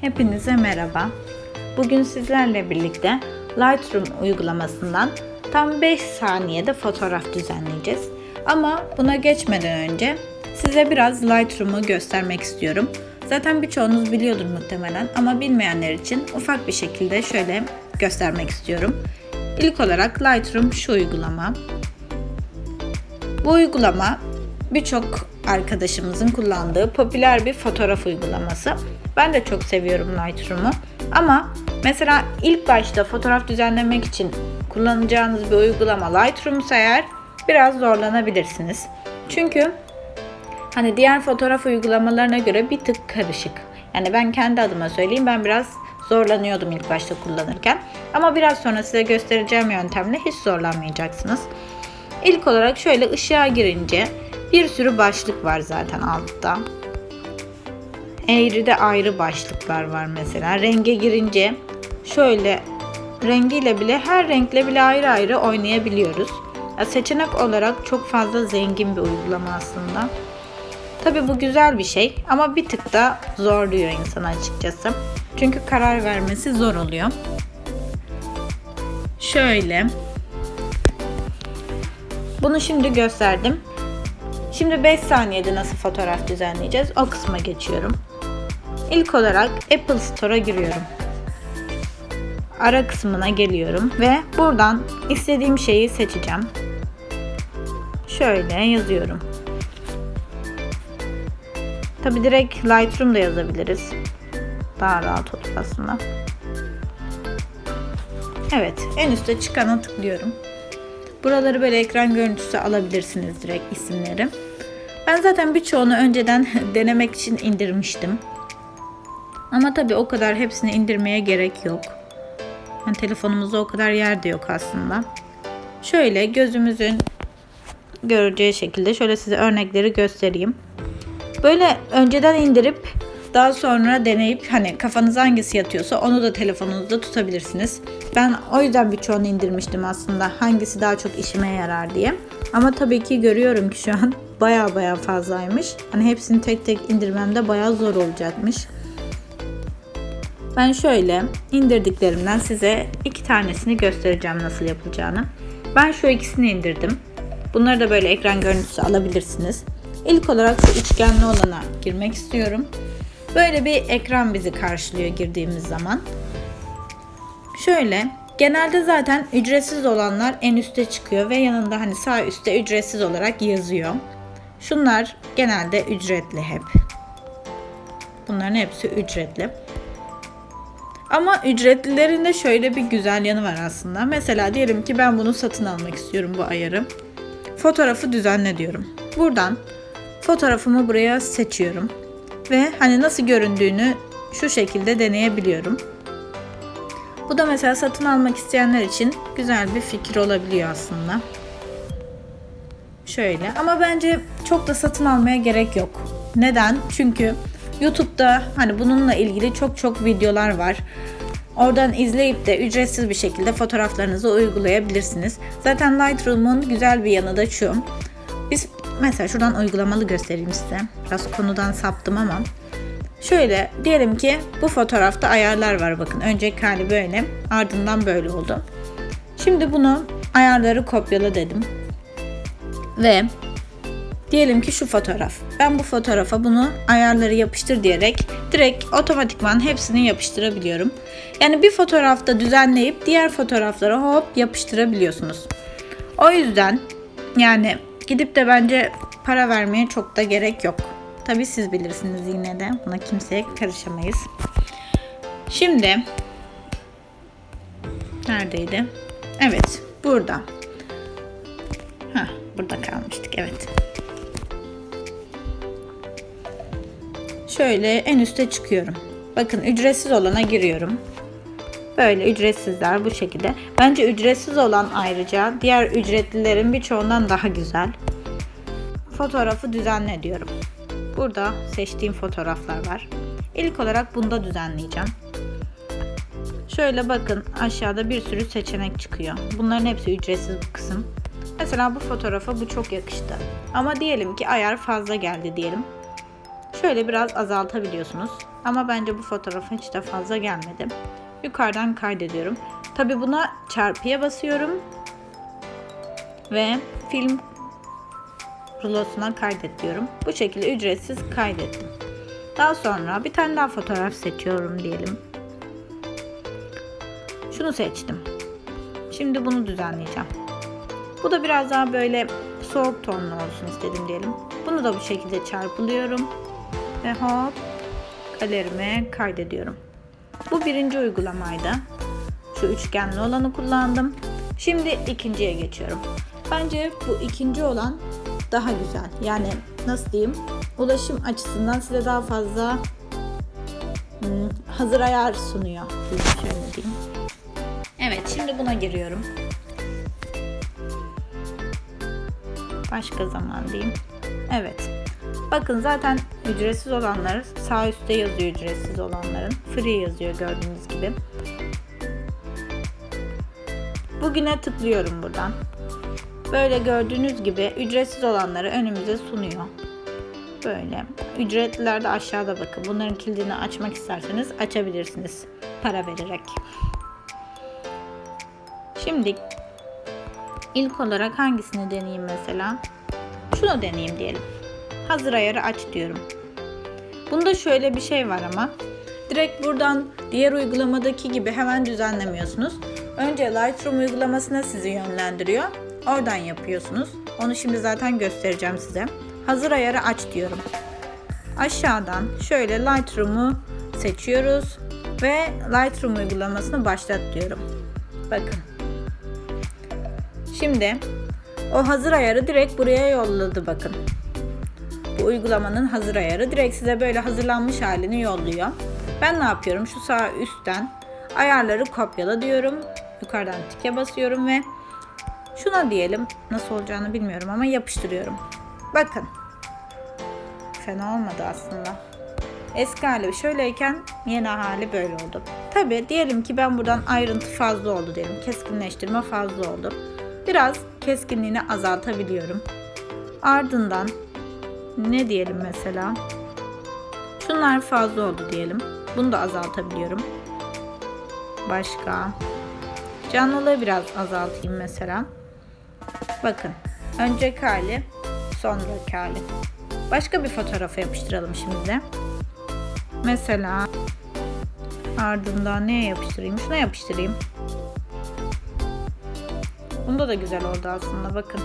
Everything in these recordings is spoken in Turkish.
Hepinize merhaba. Bugün sizlerle birlikte Lightroom uygulamasından tam 5 saniyede fotoğraf düzenleyeceğiz. Ama buna geçmeden önce size biraz Lightroom'u göstermek istiyorum. Zaten birçoğunuz biliyordur muhtemelen ama bilmeyenler için ufak bir şekilde şöyle göstermek istiyorum. İlk olarak Lightroom şu uygulama. Bu uygulama birçok arkadaşımızın kullandığı popüler bir fotoğraf uygulaması. Ben de çok seviyorum Lightroom'u. Ama mesela ilk başta fotoğraf düzenlemek için kullanacağınız bir uygulama Lightroom'sa eğer biraz zorlanabilirsiniz. Çünkü hani diğer fotoğraf uygulamalarına göre bir tık karışık. Yani ben kendi adıma söyleyeyim ben biraz zorlanıyordum ilk başta kullanırken. Ama biraz sonra size göstereceğim yöntemle hiç zorlanmayacaksınız. İlk olarak şöyle ışığa girince bir sürü başlık var zaten altta. Eğride ayrı başlıklar var mesela. Renge girince şöyle rengiyle bile her renkle bile ayrı ayrı oynayabiliyoruz. Ya seçenek olarak çok fazla zengin bir uygulama aslında. Tabi bu güzel bir şey ama bir tık da zorluyor insanı açıkçası. Çünkü karar vermesi zor oluyor. Şöyle. Bunu şimdi gösterdim. Şimdi 5 saniyede nasıl fotoğraf düzenleyeceğiz o kısma geçiyorum. İlk olarak Apple Store'a giriyorum. Ara kısmına geliyorum ve buradan istediğim şeyi seçeceğim. Şöyle yazıyorum. Tabi direkt Lightroom'da yazabiliriz. Daha rahat olur aslında. Evet, en üstte çıkana tıklıyorum. Buraları böyle ekran görüntüsü alabilirsiniz direkt isimleri. Ben zaten birçoğunu önceden denemek için indirmiştim. Ama tabii o kadar hepsini indirmeye gerek yok. Yani telefonumuzda o kadar yer de yok aslında. Şöyle gözümüzün göreceği şekilde şöyle size örnekleri göstereyim. Böyle önceden indirip daha sonra deneyip hani kafanıza hangisi yatıyorsa onu da telefonunuzda tutabilirsiniz. Ben o yüzden birçoğunu indirmiştim aslında hangisi daha çok işime yarar diye. Ama tabii ki görüyorum ki şu an baya baya fazlaymış. Hani hepsini tek tek indirmemde baya zor olacakmış. Ben şöyle indirdiklerimden size iki tanesini göstereceğim nasıl yapılacağını. Ben şu ikisini indirdim. Bunları da böyle ekran görüntüsü alabilirsiniz. İlk olarak şu üçgenli olana girmek istiyorum. Böyle bir ekran bizi karşılıyor girdiğimiz zaman. Şöyle genelde zaten ücretsiz olanlar en üste çıkıyor ve yanında hani sağ üstte ücretsiz olarak yazıyor. Şunlar genelde ücretli hep. Bunların hepsi ücretli. Ama ücretlilerin de şöyle bir güzel yanı var aslında. Mesela diyelim ki ben bunu satın almak istiyorum bu ayarı. Fotoğrafı düzenle diyorum. Buradan fotoğrafımı buraya seçiyorum. Ve hani nasıl göründüğünü şu şekilde deneyebiliyorum. Bu da mesela satın almak isteyenler için güzel bir fikir olabiliyor aslında. Şöyle ama bence çok da satın almaya gerek yok. Neden? Çünkü YouTube'da hani bununla ilgili çok çok videolar var. Oradan izleyip de ücretsiz bir şekilde fotoğraflarınızı uygulayabilirsiniz. Zaten Lightroom'un güzel bir yanı da şu. Mesela şuradan uygulamalı göstereyim size. Biraz konudan saptım ama. Şöyle diyelim ki bu fotoğrafta ayarlar var bakın. Önceki hali böyle ardından böyle oldu. Şimdi bunu ayarları kopyala dedim. Ve Diyelim ki şu fotoğraf. Ben bu fotoğrafa bunu ayarları yapıştır diyerek direkt otomatikman hepsini yapıştırabiliyorum. Yani bir fotoğrafta düzenleyip diğer fotoğraflara hop yapıştırabiliyorsunuz. O yüzden yani gidip de bence para vermeye çok da gerek yok. Tabi siz bilirsiniz yine de. Buna kimseye karışamayız. Şimdi neredeydi? Evet, burada. Heh, burada kalmıştık. Evet. Şöyle en üste çıkıyorum. Bakın ücretsiz olana giriyorum. Böyle ücretsizler bu şekilde. Bence ücretsiz olan ayrıca diğer ücretlilerin birçoğundan daha güzel. Fotoğrafı düzenle diyorum. Burada seçtiğim fotoğraflar var. İlk olarak bunda düzenleyeceğim. Şöyle bakın aşağıda bir sürü seçenek çıkıyor. Bunların hepsi ücretsiz bu kısım. Mesela bu fotoğrafa bu çok yakıştı. Ama diyelim ki ayar fazla geldi diyelim. Şöyle biraz azaltabiliyorsunuz. Ama bence bu fotoğrafa hiç de fazla gelmedi. Yukarıdan kaydediyorum. Tabi buna çarpıya basıyorum. Ve film rulosuna kaydet diyorum. Bu şekilde ücretsiz kaydettim. Daha sonra bir tane daha fotoğraf seçiyorum diyelim. Şunu seçtim. Şimdi bunu düzenleyeceğim. Bu da biraz daha böyle soğuk tonlu olsun istedim diyelim. Bunu da bu şekilde çarpılıyorum. Ve hop galerime kaydediyorum. Bu birinci uygulamaydı. Şu üçgenli olanı kullandım. Şimdi ikinciye geçiyorum. Bence bu ikinci olan daha güzel. Yani nasıl diyeyim? Ulaşım açısından size daha fazla hmm, hazır ayar sunuyor. Şöyle diyeyim. Evet şimdi buna giriyorum. Başka zaman diyeyim. Evet. Bakın zaten ücretsiz olanları sağ üstte yazıyor ücretsiz olanların. Free yazıyor gördüğünüz gibi. Bugüne tıklıyorum buradan. Böyle gördüğünüz gibi ücretsiz olanları önümüze sunuyor. Böyle. Ücretliler de aşağıda bakın. Bunların kilidini açmak isterseniz açabilirsiniz. Para vererek. Şimdi ilk olarak hangisini deneyeyim mesela? Şunu deneyeyim diyelim. Hazır ayarı aç diyorum. Bunda şöyle bir şey var ama direkt buradan diğer uygulamadaki gibi hemen düzenlemiyorsunuz. Önce Lightroom uygulamasına sizi yönlendiriyor. Oradan yapıyorsunuz. Onu şimdi zaten göstereceğim size. Hazır ayarı aç diyorum. Aşağıdan şöyle Lightroom'u seçiyoruz ve Lightroom uygulamasını başlat diyorum. Bakın. Şimdi o hazır ayarı direkt buraya yolladı bakın. Bu uygulamanın hazır ayarı direkt size böyle hazırlanmış halini yolluyor. Ben ne yapıyorum? Şu sağ üstten ayarları kopyala diyorum. Yukarıdan tike basıyorum ve şuna diyelim nasıl olacağını bilmiyorum ama yapıştırıyorum. Bakın. Fena olmadı aslında. Eski hali şöyleyken yeni hali böyle oldu. Tabi diyelim ki ben buradan ayrıntı fazla oldu diyelim. Keskinleştirme fazla oldu. Biraz keskinliğini azaltabiliyorum. Ardından ne diyelim mesela? Şunlar fazla oldu diyelim. Bunu da azaltabiliyorum. Başka. Canlılığı biraz azaltayım mesela. Bakın. Önceki hali, sonraki hali. Başka bir fotoğrafa yapıştıralım şimdi. Mesela ardından neye yapıştırayım? Şuna yapıştırayım. Bunda da güzel oldu aslında bakın.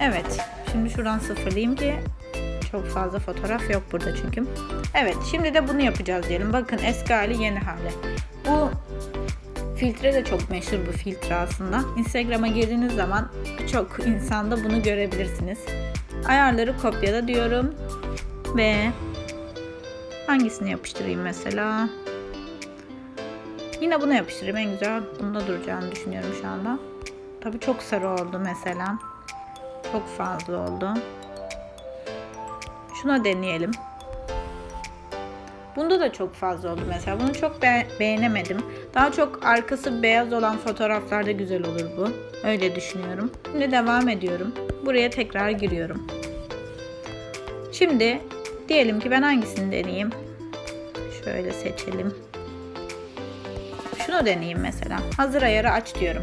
Evet. Şimdi şuradan sıfırlayayım ki çok fazla fotoğraf yok burada çünkü. Evet şimdi de bunu yapacağız diyelim. Bakın eski hali yeni hali. Bu filtre de çok meşhur bu filtre aslında. Instagram'a girdiğiniz zaman birçok insanda bunu görebilirsiniz. Ayarları kopyala diyorum. Ve hangisini yapıştırayım mesela? Yine bunu yapıştırayım. En güzel bunda duracağını düşünüyorum şu anda. Tabii çok sarı oldu mesela. Çok fazla oldu. Şuna deneyelim. Bunda da çok fazla oldu mesela. Bunu çok be- beğenemedim. Daha çok arkası beyaz olan fotoğraflarda güzel olur bu. Öyle düşünüyorum. Şimdi devam ediyorum. Buraya tekrar giriyorum. Şimdi diyelim ki ben hangisini deneyeyim? Şöyle seçelim. Şunu deneyeyim mesela. Hazır ayarı aç diyorum.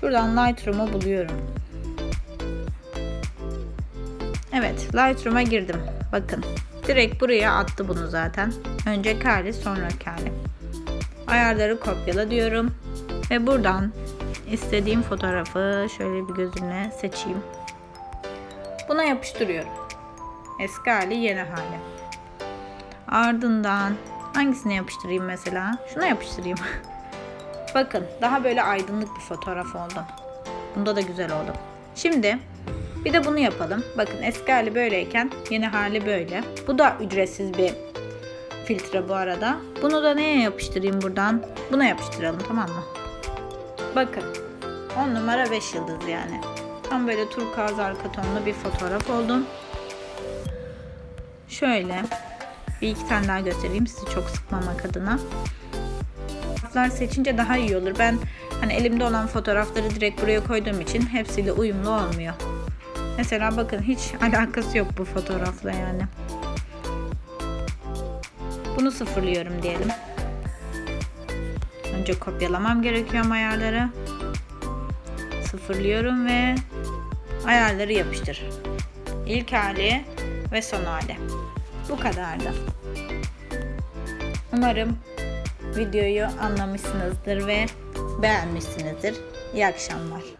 Şuradan Lightroom'u buluyorum. Evet, Lightroom'a girdim. Bakın. Direkt buraya attı bunu zaten. Önceki hali, sonraki hali. Ayarları kopyala diyorum. Ve buradan istediğim fotoğrafı şöyle bir gözümle seçeyim. Buna yapıştırıyorum. Eski hali, yeni hali. Ardından hangisine yapıştırayım mesela? Şuna yapıştırayım. Bakın daha böyle aydınlık bir fotoğraf oldu. Bunda da güzel oldu. Şimdi bir de bunu yapalım. Bakın eski hali böyleyken yeni hali böyle. Bu da ücretsiz bir filtre bu arada. Bunu da neye yapıştırayım buradan? Buna yapıştıralım tamam mı? Bakın 10 numara 5 yıldız yani. Tam böyle turkuaz arka tonlu bir fotoğraf oldu. Şöyle bir iki tane daha göstereyim sizi çok sıkmamak adına. Fotoğraflar seçince daha iyi olur. Ben Hani elimde olan fotoğrafları direkt buraya koyduğum için hepsiyle uyumlu olmuyor. Mesela bakın hiç alakası yok bu fotoğrafla yani. Bunu sıfırlıyorum diyelim. Önce kopyalamam gerekiyor ayarları. Sıfırlıyorum ve ayarları yapıştır. İlk hali ve son hali. Bu kadardı. Umarım videoyu anlamışsınızdır ve beğenmişsinizdir. İyi akşamlar.